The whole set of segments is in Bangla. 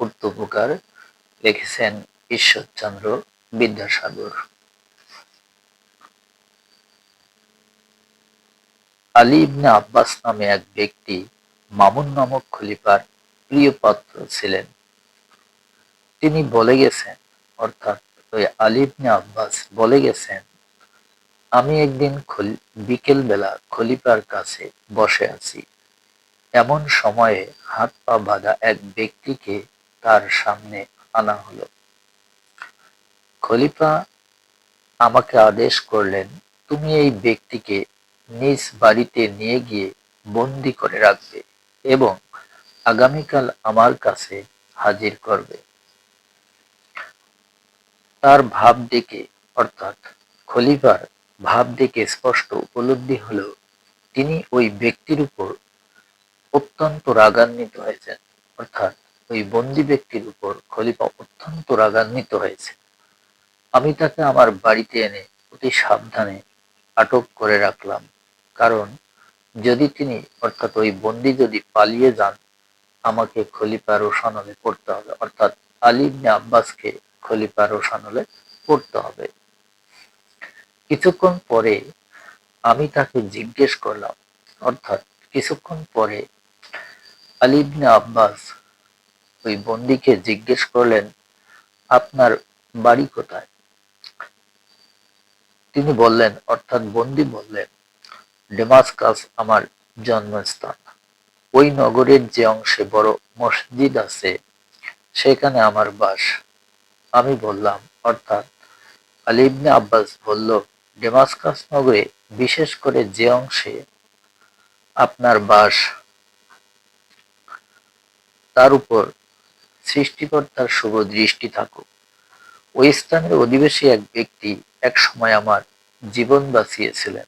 পূর্তপকার লিখেছেন ঈশ্বরচন্দ্র বিদ্যাসাগর। আলী ইবনে আব্বাস নামে এক ব্যক্তি মামুন নামক খলিফার প্রিয় পাত্র ছিলেন। তিনি বলে গেছেন, অর্থাৎ ওই আলী ইবনে আব্বাস বলে গেছেন, আমি একদিন বিকেল বেলা খলিফার কাছে বসে আছি। এমন সময়ে হাত পা বাঁধা এক ব্যক্তিকে তার সামনে আনা হলো। খলিফা আমাকে আদেশ করলেন, তুমি এই ব্যক্তিকে নিজ বাড়িতে নিয়ে গিয়ে বন্দি করে রাখবে এবং আগামীকাল আমার কাছে হাজির করবে। তার ভাব দেখে, অর্থাৎ খলিফার ভাব দেখে স্পষ্ট উপলব্ধি হলো, তিনি ওই ব্যক্তির উপর অত্যন্ত রাগান্বিত হয়েছেন, অর্থাৎ ওই বন্দি ব্যক্তির উপর খলিফা অত্যন্ত রাগান্বিত হয়েছে। আমি তাকে আমার বাড়িতে এনে অতি সাবধানে আটক করে রাখলাম। কারণ যদি তিনি অর্থাৎ ওই বন্দি যদি পালিয়ে যান, আমাকে খলিফা রোশানলে পড়তে হবে। অর্থাৎ আলী ইবনে আব্বাসকে খলিফা রোশানলে পড়তে হবে। কিছুক্ষণ পরে আমি তাকে জিজ্ঞেস করলাম, অর্থাৎ কিছুক্ষণ পরে আলী আব্বাস ওই বন্দিকে জিজ্ঞেস করলেন, আপনার বাড়ি কোথায়? তিনি বললেন, অর্থাৎ বন্দি বললেন, ডেমাসকাস আমার জন্মস্থান। ওই নগরের যে অংশে বড় মসজিদ আছে, সেখানে আমার বাস। আমি বললাম, অর্থাৎ? আলী ইবনে আব্বাস বলল, ডেমাসকাস নগরে বিশেষ করে যে অংশে আপনার বাস, তার উপর সৃষ্টিকর্তার শুভ দৃষ্টি থাকুক। ওই স্থানের অধিবেশী এক ব্যক্তি এক সময় আমার জীবন বাঁচিয়েছিলেন।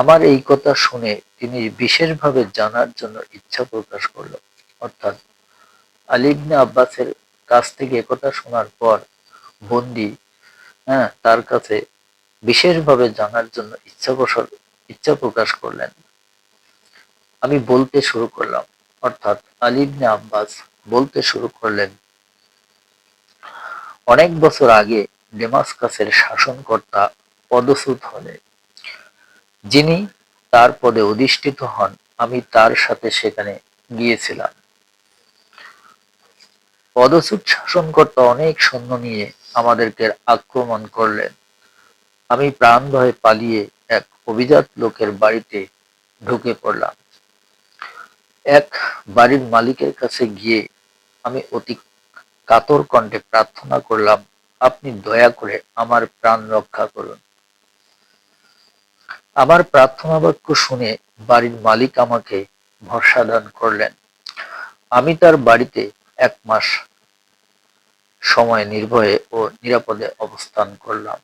আমার এই কথা শুনে তিনি বিশেষভাবে জানার জন্য ইচ্ছা প্রকাশ করল। অর্থাৎ আলিবনে আব্বাসের কাছ থেকে একথা শোনার পর বন্দি হ্যাঁ তার কাছে বিশেষভাবে জানার জন্য ইচ্ছা ইচ্ছা প্রকাশ করলেন। আমি বলতে শুরু করলাম অর্থাৎ আলিবনে আব্বাস বলতে শুরু করলেন, অনেক বছর আগে ডেমাসকাসের শাসনকর্তা পদচ্যুত হলে, যিনি তার পদে অধিষ্ঠিত হন, আমি তার সাথে সেখানে গিয়েছিলাম। পদচ্যুত শাসনকর্তা অনেক সৈন্য নিয়ে আমাদেরকে আক্রমণ করলেন। আমি প্রাণ ভয়ে পালিয়ে এক অভিজাত লোকের বাড়িতে ঢুকে পড়লাম। এক বাড়ির মালিকের কাছে গিয়ে আমি অতি কাতর কণ্ঠে প্রার্থনা করলাম, আপনি দয়া করে আমার প্রাণ রক্ষা করুন। আমার প্রার্থনা বাক্য শুনে বাড়ির মালিক আমাকে ভরসা দান করলেন। আমি তার বাড়িতে এক মাস সময় নির্ভয়ে ও নিরাপদে অবস্থান করলাম।